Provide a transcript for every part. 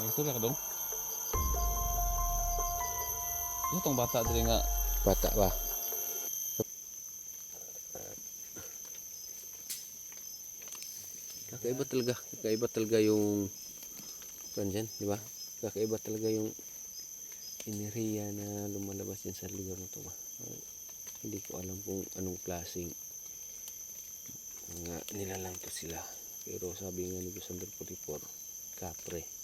May istorya ka dong? Ito tong bata dili nga Bata ba? Kakaiba talaga. Kakaiba talaga yung kan dyan, di ba? Kakaiba talaga yung enerhiya na lumalabas yan sa lugar na to ba? Hindi ko alam kung anong klaseng nga nilalang to sila. Pero sabi nga ni December 44, kapre.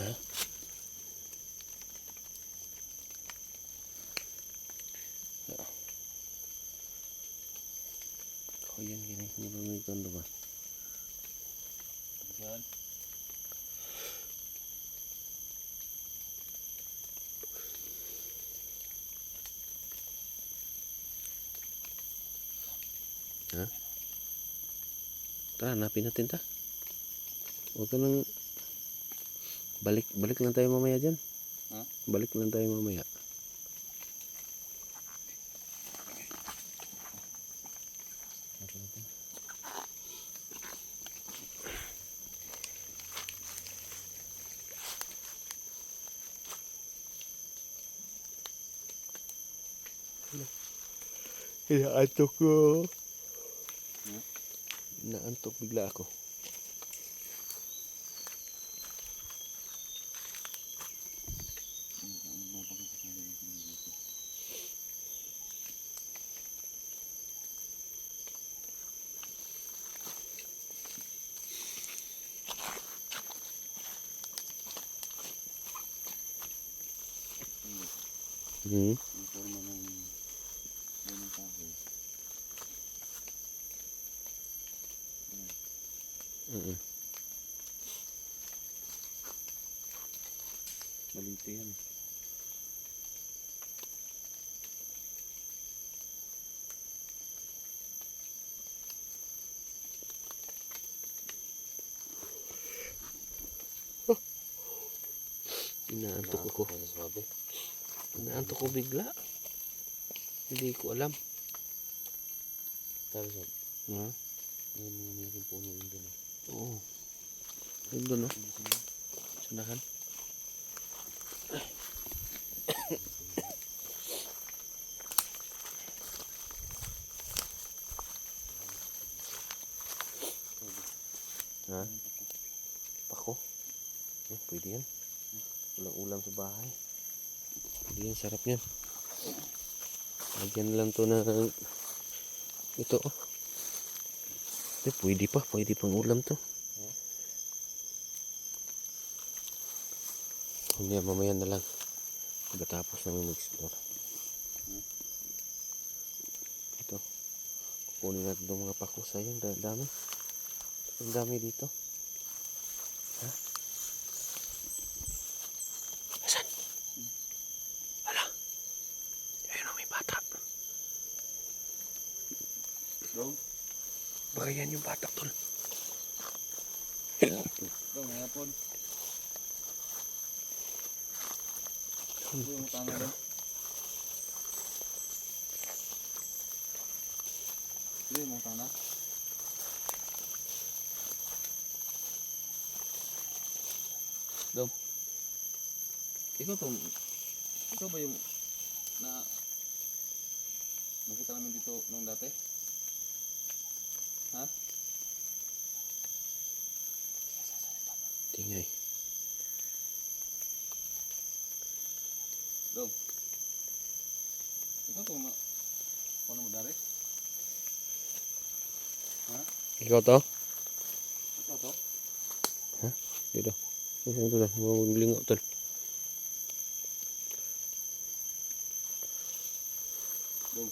Ha? Oh, yan gini. Nilunod ba? Yan. Tara, hanapin natin ta. Huwag ka nang... Balik, balik lang tayo mamaya dyan. Ha? Balik lang tayo mamaya. Inaantok ko. Naantok bigla ako. Balite yan. Inaantok ako. Inaantok ko bigla. Hindi ko alam. Tapos Ha? may mga malaking puno yun doon. Oo. Ayun doon, no? Sanahan. Ha? Pako? Eh, pwede yan. Walang ulam sa bahay. Yan, sarap yan. Lagyan lang to ng ito oh. Eh, pwede pa, pwede pang ulam to. Hindi, mamaya na lang. Pagkatapos namin mag-explore. Ito. Kukunin natin itong mga pako sa yun. Da- dami. Ang dami dito. Baka yan yung bata tol. Dong, may hapon. Ito yung tanong. Ito yung mga tanong. Ikaw to, ikaw ba yung na nakita namin dito nung dati? Ha? Tingay. Dong. Ikaw to ma... Paano mo dari? Ikaw to? Ikaw to? Dito. Dito, dito. Huwag lingo tol. Dong.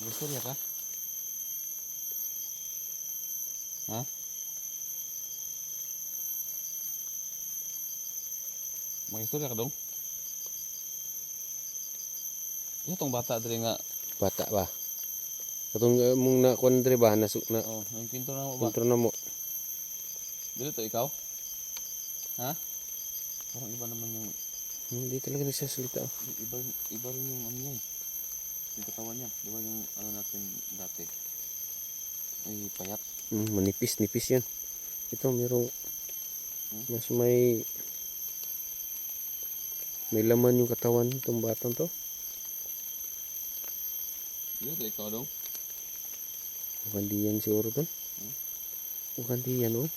May istorya ka? Ha? May istorya ka dong? Ito tong bata dili nga. Bata ba? Katong uh, mong nakuha na diri ba? Nasuk na Oh, yung pinto na mo ba? kontrol na mo. Dili to ikaw? Ha? Parang iba naman yung Hindi talaga nagsasalita. oh. iba iba rin yung ano niya eh. Yung katawan niya, di ba yung ano natin dati? Ay payat. Hmm, manipis-nipis yan. Ito, merong Hmm? mas may may laman yung katawan itong batang to. Yun, ikaw dong. Mukhang di yan siguro to. Hmm? Mukhang di yan oh.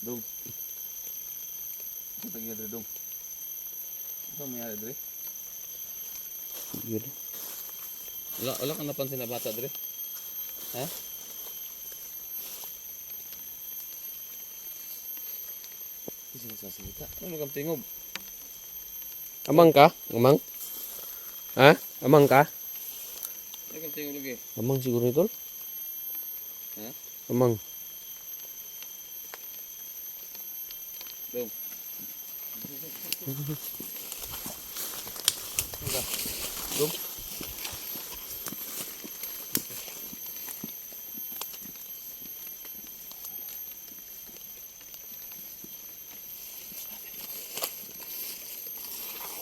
Dong. Ito tagi dre dong. Ito may ari dre. Yun. Wala, wala kang napansin na bata dre. Ha? Kasi nagsasalita. Ano kang tingob? Amang ka? Amang? Ha? Amang ka? Ano kang tingob lagi? Amang siguro ito? Ha? Amang. Dong. Dong.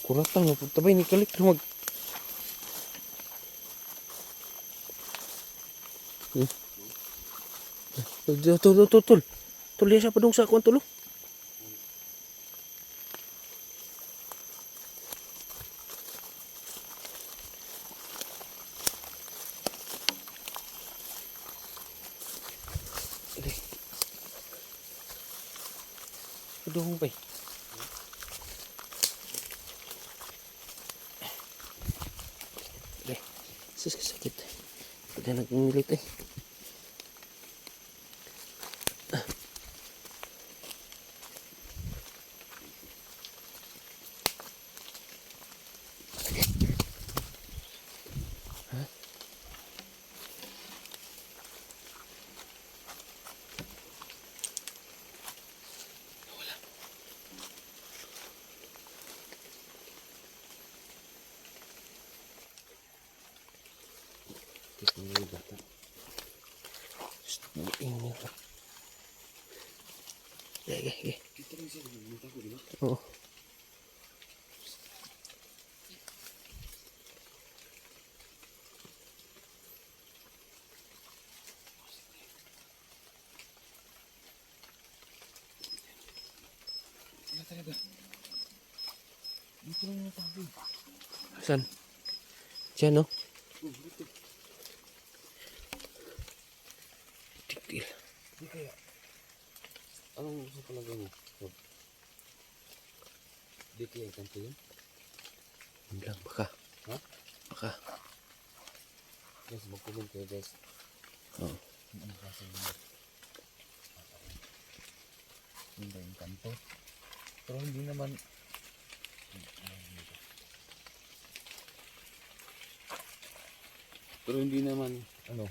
Kuratang na punta ba? Inikalik na mag... Hmm? Tul, tul, tul, tul. Tul, yan siya pa dong sa akuan tulo. Dali. Padung ba eh? Dali. Sus, sakit. Pagka nagmilit eh. Ito na yung bata. Shhh, mag-ingay ka. Gaya, gaya, gaya. Oo. Talaga. Dito lang yung tabi. Saan? Diyan, no? Di kaya. Anong gusto talaga mo? Di kaya yung kanto yun? Yun lang, baka. Ha? Baka. Guys, mag-comment kayo guys. Oo. Ano kasi yun? Ba yung kanto? Pero hindi naman... Pero hindi naman, ano,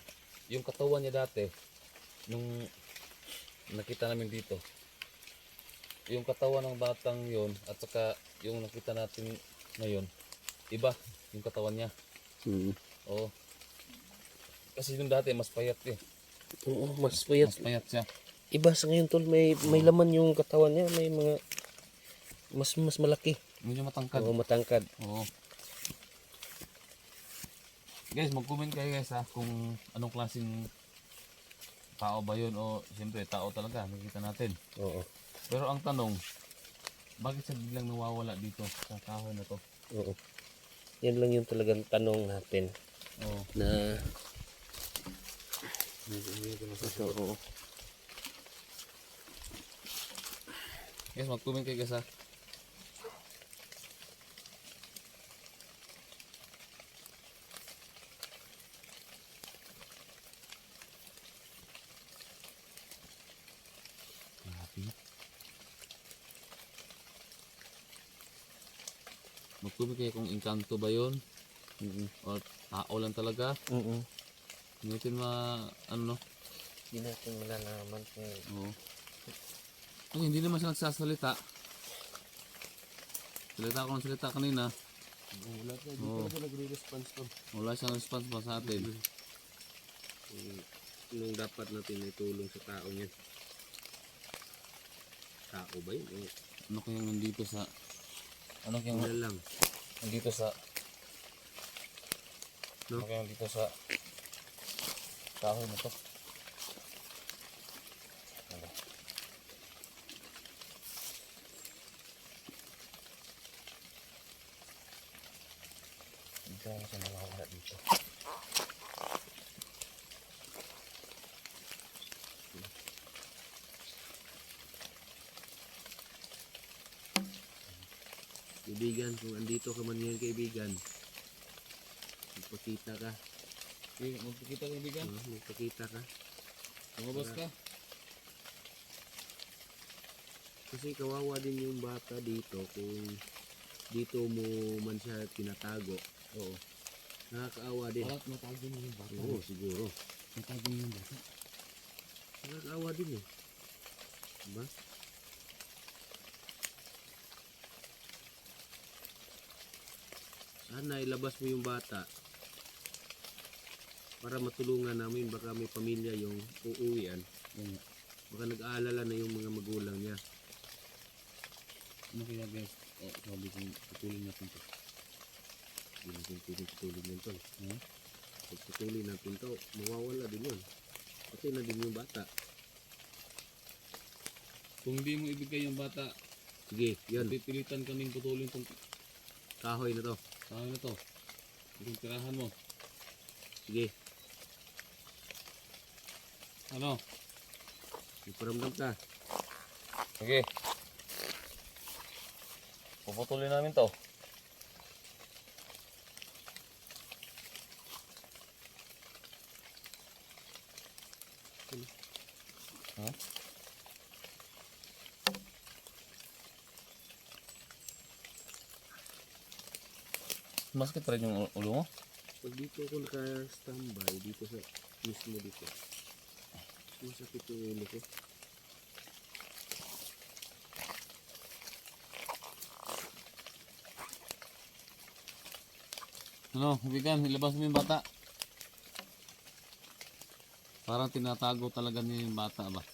yung katawan niya dati, nung nakita namin dito, yung katawan ng batang yon at saka yung nakita natin ngayon, iba yung katawan niya. Mm. Oo. Kasi yung dati mas payat eh. Oo, mas payat. Mas payat siya. Iba sa ngayon, tol. May, may laman yung katawan niya. May mga... Mas mas malaki. Medyo matangkad. Oo, matangkad. Oo. Guys, mag-comment kayo guys ha kung anong klaseng tao ba yun o siyempre tao talaga nakikita natin. Oo. Pero ang tanong, bakit siya biglang nawawala dito sa kahoy na to? Oo. Yan lang yung talagang tanong natin. Oo. Na... Ito, oo. Guys, mag-comment kayo guys ha. Engkanto ba yun Mm o tao lang talaga. -mm. Hindi natin ma... ano no? Hindi natin malalaman kung... Oo. Ay, hindi naman siya nagsasalita. Salita ako ng salita kanina. Wala ka. Di Oo. talaga nagre-response to. Wala siyang response pa sa atin. Nung dapat natin itulong sa tao niyan. Tao ba yun? Ano kayang nandito sa... Ano kayang wala lang. Nandito sa... No? Kayang nandito sa... Kahoy na to? Hindi ko siya nakawala dito. Kaibigan, kung andito ka man ngayon kaibigan, magpakita ka. Okay, magpakita ka kaibigan. No? Magpakita ka. Lumabas ka. Kasi kawawa din yung bata dito kung dito mo man siya tinatago. Oo. Nakakaawa din. Parang natago mo yung bata. Oo, siguro. Natago mo yung bata. Nakakaawa din eh. Diba? Sana ilabas mo yung bata para matulungan namin baka may pamilya yung uuwian. Yan. Baka nag-aalala na yung mga magulang niya. Ano kaya guys? Oh, sabi kong putulin natin to. Hindi natin pwedeng putulin yun tol. Hmm? Pag putulin natin to, mawawala din yun. Pati na din yung bata. Kung di mo ibigay yung bata, Sige, yan. pipilitan kaming putulin tong Kahoy na to. Kahoy na to. Itong tirahan mo. Sige, Ano? iparamdam ka. Sige. Puputulin namin to. Ha? Masakit pa rin yung ulo mo? Pag dito ako naka-standby, dito sa mismo dito. Masakit yung ulo ko. Ano, kaibigan, ilabas mo yung bata. Parang tinatago talaga niya yung bata ba?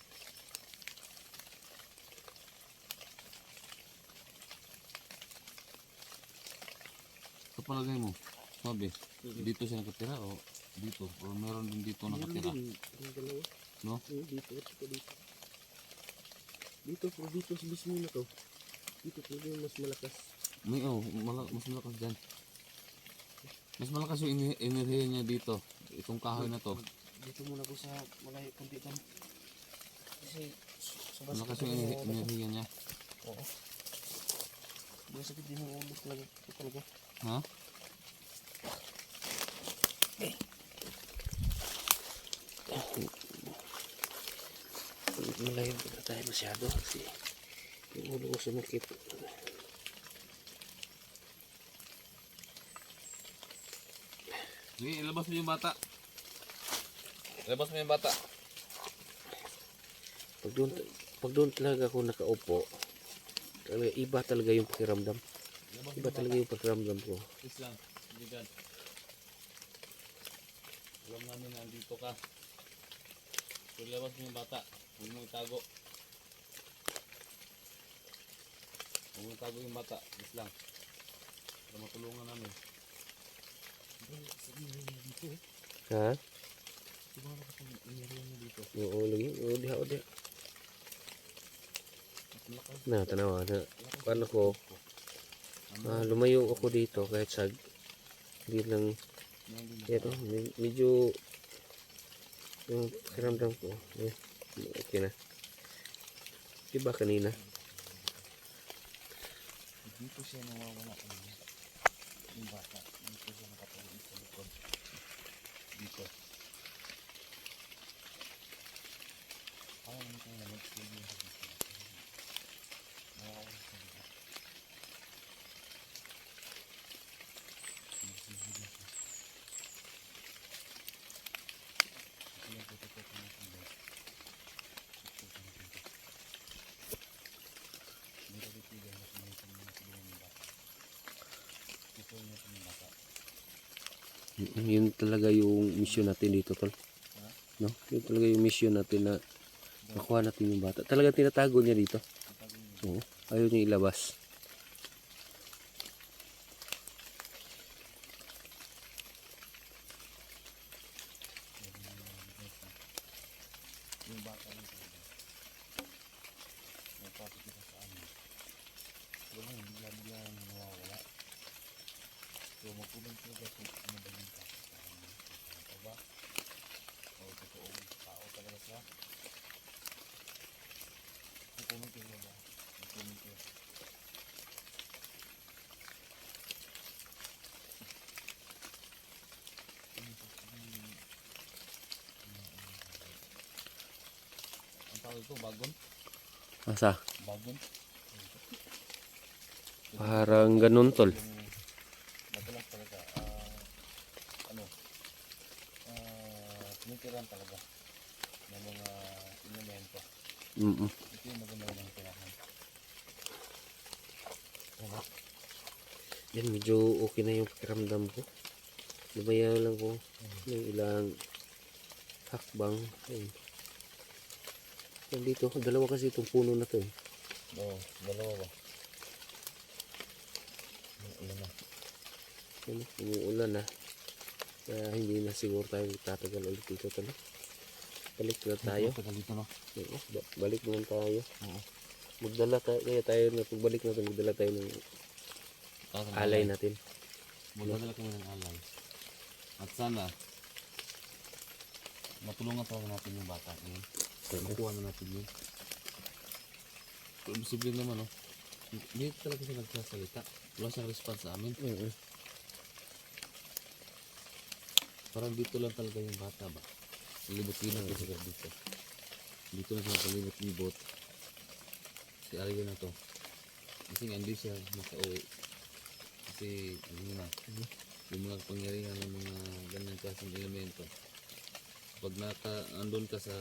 Sa palagay mo, sabi, dito siya nakatira o dito? O meron din dito Meron nakatira? din, yung dalawa. No? Oo, dito saka dito. Dito, pag dito sa mismo na to. Dito talaga yung mas malakas. May oh, mala- mas malakas dyan. Mas malakas yung enerhiya niya dito. Itong kahoy na to. Dito muna ako sa malayo konti tam. Kasi sobrang Malakas sakit yung ko. enerhiya niya. Oo. Sobrang sakit din yung ulo talaga. Ito talaga. Ha? Malayo na tayo masyado kasi yung ulo ko sumakit. Sige, ilabas mo yung bata. Ilabas mo yung bata. Pag doon, pag doon talaga ako nakaupo, talaga iba talaga yung pakiramdam. Iba talaga yung pakiramdam ko. Please lang. Bigan. Alam namin na andito ka. So, ilabas mo yung bata. Huwag mo itago. Huwag mo itago yung bata. Please lang. Para matulungan namin. Ha? Oo, lagi. Oo, diha, o diha. Na, tanawa na. Paano ko, Ah, lumayo ako dito kahit sa hindi lang, Yan din. ito, med- medyo yung pakiramdam ko, eh, okay na. Diba kanina? Dito siya nawawala kanina. Yung bata. Dito siya nakatulog sa likod. Dito. Ayaw mo kong lamig sa inyo sa dito. Nawawala sa dito. Nagsisigaw siya. Kaya tututok ko na siya, guys. Tututok ko na siya. Hindi ko titigan na sumunod ng mga tulungan ng bata. Ito yung mga bata. Y- Yun talaga yung mission natin dito, tol. No? Yun talaga yung mission natin na makuha natin yung bata. Talaga tinatago niya dito. Oo. Ayaw niya ilabas. Yung bata lang talaga. Napapit kita sa amin. Pero ngayon, bigla-bigla yung nawawala. So, magkulong talaga kung ano ba yung kapit sa amin. Ano ba? O, totoong tao talaga siya. Magkulong talaga ba? Magkulong talaga. Ang tawag ito, bagon? Asa? Bagon? Parang ganun tol. Madalas talaga, ah, ano, ah, tinitiran talaga ng mga elemento. Mm Ito yung maganda ng tirahan. Diba? Yan, medyo okay na yung pakiramdam ko. Lumayan lang ko ng ilang hakbang. Ayun. Yan dito, dalawa kasi itong puno na to eh. Oo, dalawa ba? Ano na? Yan, umuulan na. Kaya hindi na siguro tayo tatagal ulit dito talo. Balik na tayo. Dito no? Oo, ba- balik naman tayo. Oo. Magdala tayo, kaya tayo na pagbalik natin, magdala tayo ng alay natin. Magdadala kami ng alay. At sana, matulungan talaga natin yung bata ngayon. Makuha na natin yun. Pero posible naman, no? Hindi talaga siya nagsasalita. Wala siyang response sa amin. Oo. Parang dito lang talaga yung bata ba? Libot-libot ko siya dito. Dito na siya palibot-libot. Si Arya na to. Kasi nga hindi siya makauwi. Kasi ano na, yung mga pangyarihan ng mga ganyan klaseng elemento. Pag naka, andun ka sa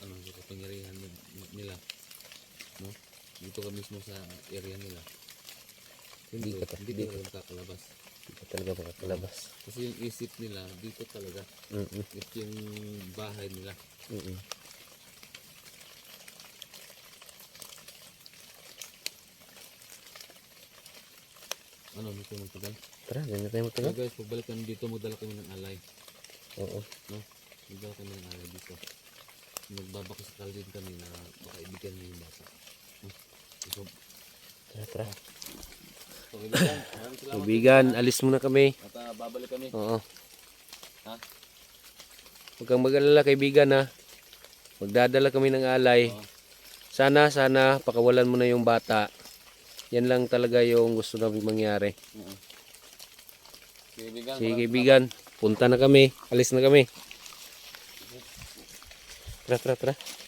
ano, sa kapangyarihan ni- nila, no? Dito ka mismo sa area nila. Hindi Hindi ka hindi ka rin kakalabas. Hindi ka talaga makakalabas. Kasi yung isip nila, dito talaga. Mm Ito yung bahay nila. mm Ano, dito magtagal. Tara, ganyan tayo So magtagal. guys, pagbalik kami dito, magdala kami ng alay. Oo. No? Magdala kami ng alay dito. Magbabakasakal din kami na baka ibigyan niyo yung bata. So, Tara, tara. so kaibigan, maraming salamat. Kaibigan, alis muna kami. At ah, babalik kami. Oo. Ha? Huwag kang mag-alala kaibigan ha. Magdadala kami ng alay. Oo. Sana, sana, pakawalan mo na yung bata. Yan lang talaga yung gusto namin mangyari. Oo. Kaibigan, Sige kaibigan, punta na kami. Alis na kami. rett, rett, rett.